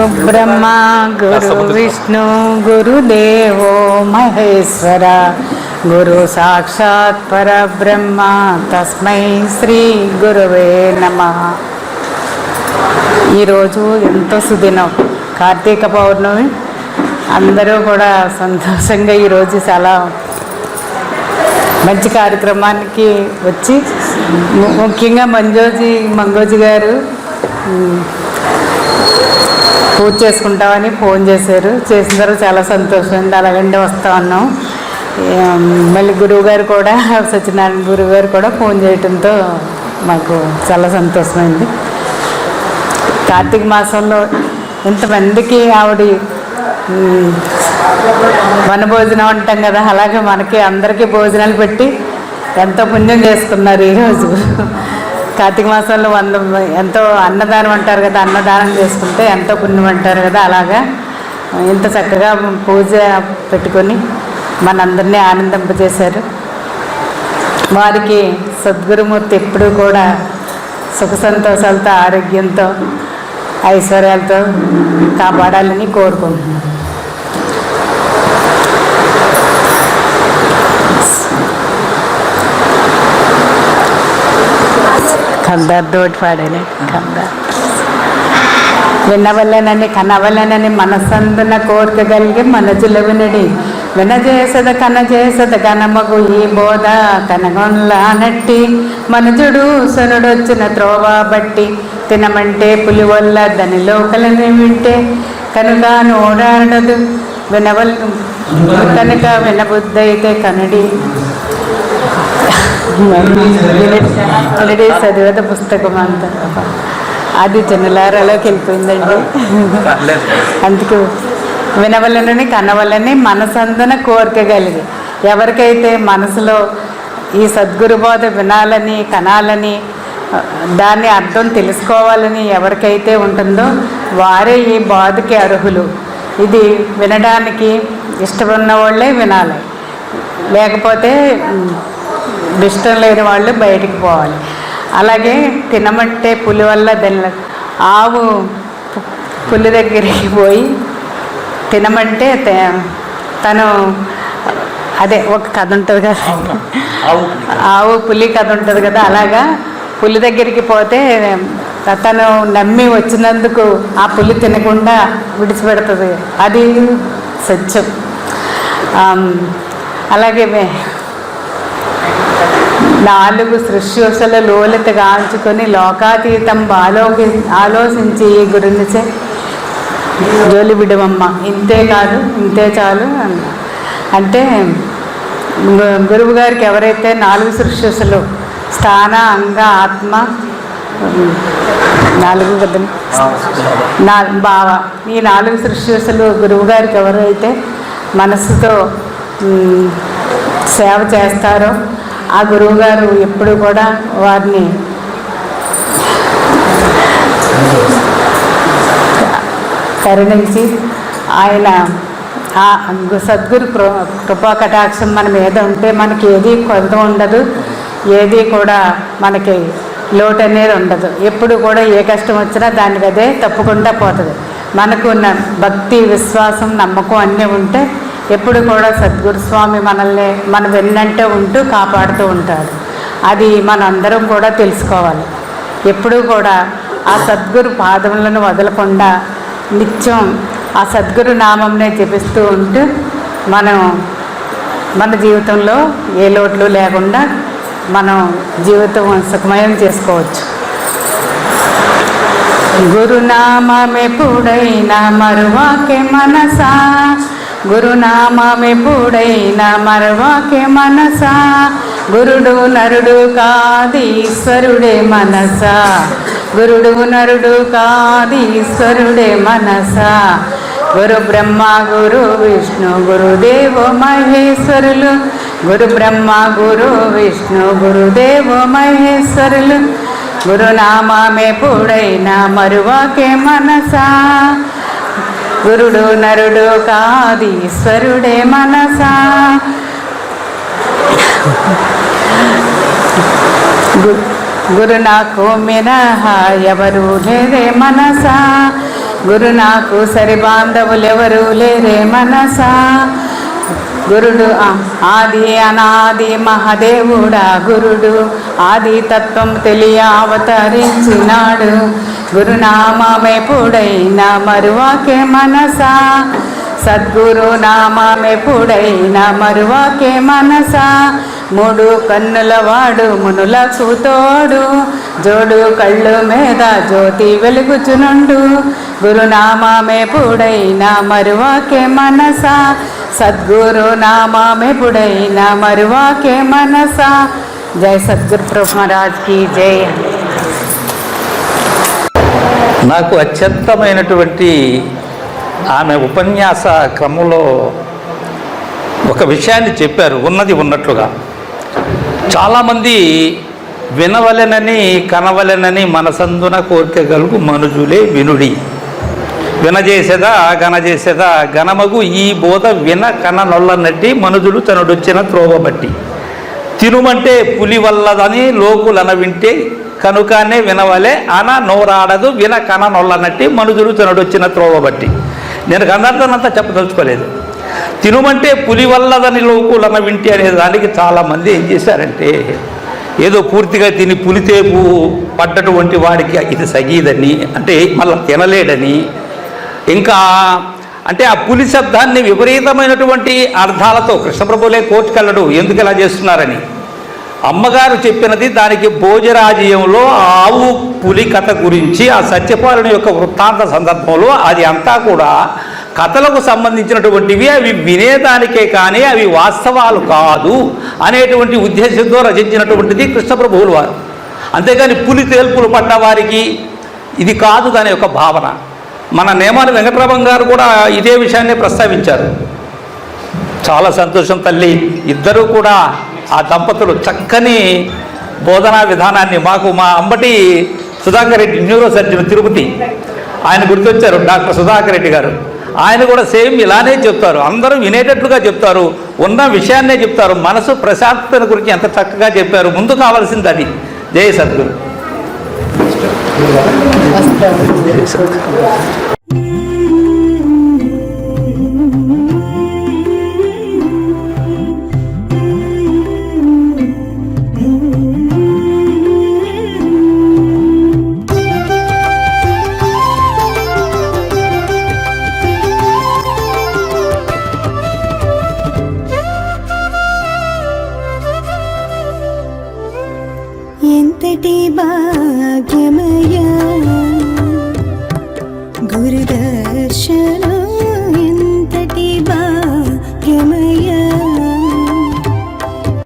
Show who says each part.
Speaker 1: గురు బ్రహ్మ గురు విష్ణు గురుదేవో మహేశ్వర గురు సాక్షాత్ పరబ్రహ్మ తస్మై శ్రీ గురువే నమ ఈరోజు ఎంతో సుదినం కార్తీక పౌర్ణమి అందరూ కూడా సంతోషంగా ఈరోజు చాలా మంచి కార్యక్రమానికి వచ్చి ముఖ్యంగా మంజోజీ మంగోజీ గారు పూజ చేసుకుంటామని ఫోన్ చేశారు చేసిన తర్వాత చాలా సంతోషం అండి అలాగండి వస్తా ఉన్నాం మళ్ళీ గురువు గారు కూడా సత్యనారాయణ గురువు గారు కూడా ఫోన్ చేయటంతో మాకు చాలా సంతోషమైంది కార్తీక మాసంలో ఇంతమందికి ఆవిడ మన భోజనం అంటాం కదా అలాగే మనకి అందరికీ భోజనాలు పెట్టి ఎంతో పుణ్యం చేసుకున్నారు ఈరోజు కార్తీక మాసంలో వంద ఎంతో అన్నదానం అంటారు కదా అన్నదానం చేసుకుంటే ఎంతో పుణ్యం అంటారు కదా అలాగా ఇంత చక్కగా పూజ పెట్టుకొని మనందరినీ ఆనందింపజేశారు వారికి సద్గురుమూర్తి ఎప్పుడూ కూడా సుఖ సంతోషాలతో ఆరోగ్యంతో ఐశ్వర్యాలతో కాపాడాలని కోరుకుంటున్నాను కందర్ తోటి పాడాను కందర్ వినవలనని కనవలనని మనసందున కోర్కగలిగి మనసులో చేసద వినజేసద కనజేసద కనమగు ఈ బోధ కనగొండ్లానట్టి మనుజుడు సనుడొచ్చిన త్రోవ బట్టి తినమంటే పులివల్ల దని లోకలని వింటే కనుక నోడాడదు వినవల్ కనుక అయితే కనడి ఆల్రెడీ చదివేత పుస్తకం అంత అది చిన్నలారాలోకి వెళ్ళిపోయిందండి అందుకే వినవలనని కనవలని మనసందున కోరికగలిగి ఎవరికైతే మనసులో ఈ సద్గురు బోధ వినాలని కనాలని దాన్ని అర్థం తెలుసుకోవాలని ఎవరికైతే ఉంటుందో వారే ఈ బోధకి అర్హులు ఇది వినడానికి ఇష్టమున్న వాళ్ళే వినాలి లేకపోతే అప్పుడు ఇష్టం లేని వాళ్ళు బయటికి పోవాలి అలాగే తినమంటే పులి వల్ల దాని ఆవు పులి దగ్గరికి పోయి తినమంటే తను అదే ఒక కథ ఉంటుంది కదా ఆవు పులి కథ ఉంటుంది కదా అలాగా పులి దగ్గరికి పోతే తను నమ్మి వచ్చినందుకు ఆ పులి తినకుండా విడిచిపెడుతుంది అది సత్యం అలాగే నాలుగు సృష్టిశల లోలిత గాంచుకొని లోకాతీతం ఆలోకి ఆలోచించి ఈ గురించి జోలి విడమమ్మ ఇంతే కాదు ఇంతే చాలు అంటే గురువు గారికి ఎవరైతే నాలుగు సృష్టిశలు స్థాన అంగ ఆత్మ నాలుగు నా భావ ఈ నాలుగు సృష్టిశలు గురువు గారికి ఎవరైతే మనసుతో సేవ చేస్తారో ఆ గురువుగారు ఎప్పుడు కూడా వారిని కరుణించి ఆయన ఆ కృ కృపా కటాక్షం మన మీద ఉంటే మనకి ఏది కొంత ఉండదు ఏది కూడా మనకి లోటు అనేది ఉండదు ఎప్పుడు కూడా ఏ కష్టం వచ్చినా దానికి అదే తప్పకుండా పోతుంది మనకు భక్తి విశ్వాసం నమ్మకం అన్నీ ఉంటే ఎప్పుడు కూడా సద్గురు స్వామి మనల్ని మన వెన్నంటే ఉంటూ కాపాడుతూ ఉంటాడు అది మనందరం కూడా తెలుసుకోవాలి ఎప్పుడూ కూడా ఆ సద్గురు పాదములను వదలకుండా నిత్యం ఆ సద్గురు నామంనే జపిస్తూ ఉంటూ మనం మన జీవితంలో ఏ లోట్లు లేకుండా మనం జీవితం సుఖమయం చేసుకోవచ్చు గురునామం ఎప్పుడైనా మరువాకే మనసా గురునామమెప్పుడైనా మరవాకే మనసా గురుడు నరుడు కాదీశ్వరుడే మనసా గురుడు నరుడు కాదీశ్వరుడే మనసా గురు బ్రహ్మ గురు విష్ణు గురుదేవ మహేశ్వరులు గురు బ్రహ్మ గురు విష్ణు గురుదేవ మహేశ్వరులు గురునామామెప్పుడైనా మరువాకే మనసా గురుడు నరుడు కాదీశ్వరుడే మనసా గురు నాకు మినహా ఎవరు లేరే మనసా గురు నాకు సరి ఎవరు లేరే మనసా గురుడు ఆది అనాది మహదేవుడా గురుడు ఆది తత్వం తెలియ అవతరించినాడు గురునామామెప్పుడైనా మరువాకే మనసా సద్గురు సద్గురునామామెప్పుడైనా మరువాకే మనసా మూడు కన్నుల వాడు మునుల చూతోడు జోడు కళ్ళు మీద జ్యోతి వెలుగుచునుండు గురునామామెప్పుడైనా మరువాకే మనసా సద్గురు సద్గురునామామెప్పుడైనా మరువాకే మనసా జయ సద్గురు బ్రహ్మరాజ్ జయ
Speaker 2: నాకు అత్యంతమైనటువంటి ఆమె ఉపన్యాస క్రమంలో ఒక విషయాన్ని చెప్పారు ఉన్నది ఉన్నట్లుగా చాలామంది వినవలెనని కనవలెనని మనసందున కోరికగలుగు మనుజులే వినుడి వినజేసేదా గనజేసేదా గనమగు ఈ బోధ విన కన నొల్లనట్టి మనుజులు తనడొచ్చిన త్రోవ బట్టి తినుమంటే పులి వల్లదని లోకులన వింటే కనుకనే వినవలే అన నోరాడదు విన కన నొల్లనట్టి మనుజులు వచ్చిన త్రోవ బట్టి నేను కన్నర్థనంతా చెప్పదలుచుకోలేదు తినుమంటే పులి వల్లదని లోకులన వింటి అనే దానికి చాలామంది ఏం చేశారంటే ఏదో పూర్తిగా తిని పులితేపు పడ్డటువంటి వాడికి ఇది సగీదని అంటే మళ్ళీ తినలేడని ఇంకా అంటే ఆ పులి శబ్దాన్ని విపరీతమైనటువంటి అర్థాలతో కృష్ణప్రభులే కోర్టుకెళ్ళడు ఎందుకు ఇలా చేస్తున్నారని అమ్మగారు చెప్పినది దానికి భోజరాజ్యంలో ఆవు పులి కథ గురించి ఆ సత్యపాలన యొక్క వృత్తాంత సందర్భంలో అది అంతా కూడా కథలకు సంబంధించినటువంటివి అవి వినేదానికే కానీ అవి వాస్తవాలు కాదు అనేటువంటి ఉద్దేశంతో రచించినటువంటిది కృష్ణప్రభువులు వారు అంతేగాని పులి తేల్పులు పడ్డ వారికి ఇది కాదు దాని యొక్క భావన మన నేమాని వెంకటరామం గారు కూడా ఇదే విషయాన్ని ప్రస్తావించారు చాలా సంతోషం తల్లి ఇద్దరూ కూడా ఆ దంపతులు చక్కని బోధనా విధానాన్ని మాకు మా అంబటి సుధాకర్ రెడ్డి న్యూరో సర్జన్ తిరుపతి ఆయన గుర్తొచ్చారు డాక్టర్ సుధాకర్ రెడ్డి గారు ఆయన కూడా సేమ్ ఇలానే చెప్తారు అందరూ వినేటట్లుగా చెప్తారు ఉన్న విషయాన్నే చెప్తారు మనసు ప్రశాంతతను గురించి ఎంత చక్కగా చెప్పారు ముందు కావాల్సింది అది జయ సద్గురు ഭാഗ്യമയ